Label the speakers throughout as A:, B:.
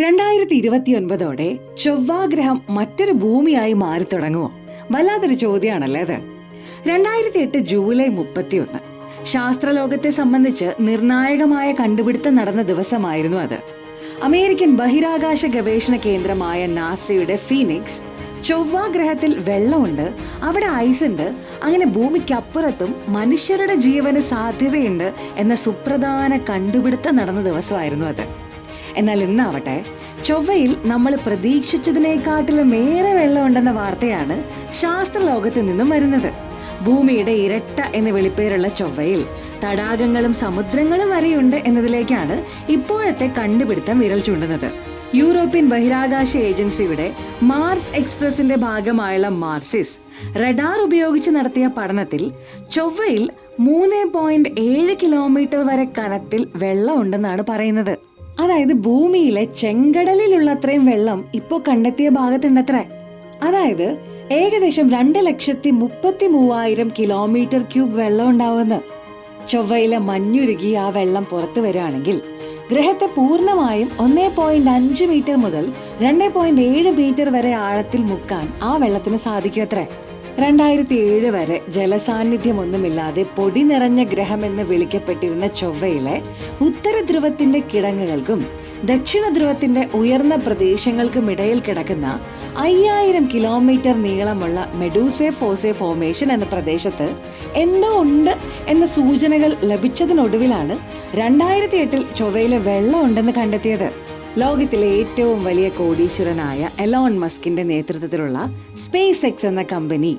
A: രണ്ടായിരത്തി ഇരുപത്തിയൊൻപതോടെ ചൊവ്വാഗ്രഹം മറ്റൊരു ഭൂമിയായി മാറി തുടങ്ങുമോ വല്ലാത്തൊരു ചോദ്യമാണല്ലേ അത്. രണ്ടായിരത്തി എട്ട് ജൂലൈ മുപ്പത്തിയൊന്ന്. ശാസ്ത്രലോകത്തെ സംബന്ധിച്ച് നിർണായകമായ കണ്ടുപിടുത്തം നടന്ന ദിവസമായിരുന്നു അത്. അമേരിക്കൻ ബഹിരാകാശ ഗവേഷണ കേന്ദ്രമായ നാസയുടെ ഫീനിക്സ് ചൊവ്വാഗ്രഹത്തിൽ വെള്ളമുണ്ട് അവിടെ ഐസ് ഉണ്ട് അങ്ങനെ ഭൂമിക്കപ്പുറത്തും മനുഷ്യരുടെ ജീവന് സാധ്യതയുണ്ട് എന്ന സുപ്രധാന കണ്ടുപിടുത്തം നടന്ന ദിവസമായിരുന്നു അത്. എന്നാൽ ഇന്നാവട്ടെ ചൊവ്വയിൽ നമ്മൾ പ്രതീക്ഷിച്ചതിനേക്കാട്ടിലും ഏറെ വെള്ളമുണ്ടെന്ന വാർത്തയാണ് ശാസ്ത്രലോകത്ത് നിന്നും വരുന്നത്. ഭൂമിയുടെ ഇരട്ട എന്ന് വിളിപ്പേരുള്ള ചൊവ്വയിൽ തടാകങ്ങളും സമുദ്രങ്ങളും വരെയുണ്ട് എന്നതിലേക്കാണ് ഇപ്പോഴത്തെ കണ്ടുപിടുത്തം വിരൽ ചൂണ്ടുന്നത്. യൂറോപ്യൻ ബഹിരാകാശ ഏജൻസിയുടെ മാർസ് എക്സ്പ്രസിന്റെ ഭാഗമായുള്ള മാർസിസ് റഡാർ ഉപയോഗിച്ച് നടത്തിയ പഠനത്തിൽ ചൊവ്വയിൽ മൂന്ന് പോയിന്റ് ഏഴ് കിലോമീറ്റർ വരെ കനത്തിൽ വെള്ളമുണ്ടെന്നാണ് പറയുന്നത്. അതായത് ഭൂമിയിലെ ചെങ്കടലിലുള്ള അത്രയും വെള്ളം ഇപ്പോൾ കണ്ടെത്തിയ ഭാഗത്തുണ്ടത്രേ. അതായത് ഏകദേശം രണ്ട് ലക്ഷത്തി മുപ്പത്തി മൂവായിരം കിലോമീറ്റർ ക്യൂബ് വെള്ളം ഉണ്ടാവുമെന്ന്. ചൊവ്വയിലെ മഞ്ഞുരുകി ആ വെള്ളം പുറത്തു വരികയാണെങ്കിൽ ഗ്രഹത്തെ പൂർണമായും ഒന്നേ പോയിന്റ് അഞ്ച് മീറ്റർ മുതൽ രണ്ടേ പോയിന്റ് ഏഴ് മീറ്റർ വരെ ആഴത്തിൽ മുക്കാൻ ആ വെള്ളത്തിന് സാധിക്കുമത്രേ. രണ്ടായിരത്തി ഏഴ് വരെ ജലസാന്നിധ്യമൊന്നുമില്ലാതെ പൊടി നിറഞ്ഞ ഗ്രഹമെന്ന് വിളിക്കപ്പെട്ടിരുന്ന ചൊവ്വയിലെ ഉത്തര ധ്രുവത്തിന്റെ കിടങ്ങുകൾക്കും ദക്ഷിണ ധ്രുവത്തിന്റെ ഉയർന്ന പ്രദേശങ്ങൾക്കും ഇടയിൽ കിടക്കുന്ന അയ്യായിരം കിലോമീറ്റർ നീളമുള്ള മെഡൂസെ ഫോസെ ഫോമേഷൻ എന്ന പ്രദേശത്ത് എന്തോ ഉണ്ട് എന്ന സൂചനകൾ ലഭിച്ചതിനൊടുവിലാണ് രണ്ടായിരത്തി എട്ടിൽ ചൊവ്വയിലെ വെള്ളമുണ്ടെന്ന് കണ്ടെത്തിയത്. ലോകത്തിലെ ഏറ്റവും വലിയ കോടീശ്വരനായ എലോൺ മസ്കിന്റെ നേതൃത്വത്തിലുള്ള സ്പേസ് എക്സ് എന്ന കമ്പനി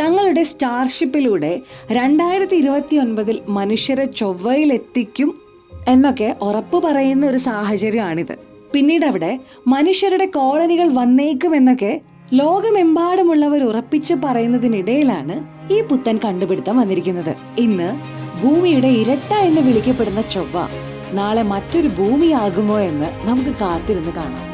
A: തങ്ങളുടെ സ്റ്റാർഷിപ്പിലൂടെ രണ്ടായിരത്തി ഇരുപത്തി ഒൻപതിൽ മനുഷ്യരെ ചൊവ്വയിലെത്തിക്കും എന്നൊക്കെ ഉറപ്പു പറയുന്ന ഒരു സാഹചര്യമാണിത്. പിന്നീട് അവിടെ മനുഷ്യരുടെ കോളനികൾ വന്നേക്കുമെന്നൊക്കെ ലോകമെമ്പാടുമുള്ളവർ ഉറപ്പിച്ചു പറയുന്നതിനിടയിലാണ് ഈ പുത്തൻ കണ്ടുപിടുത്തം വന്നിരിക്കുന്നത്. ഇന്ന് ഭൂമിയുടെ ഇരട്ട എന്ന് വിളിക്കപ്പെടുന്ന ചൊവ്വ നാളെ മറ്റൊരു ഭൂമിയാകുമോ എന്ന് നമുക്ക് കാത്തിരുന്ന് കാണാം.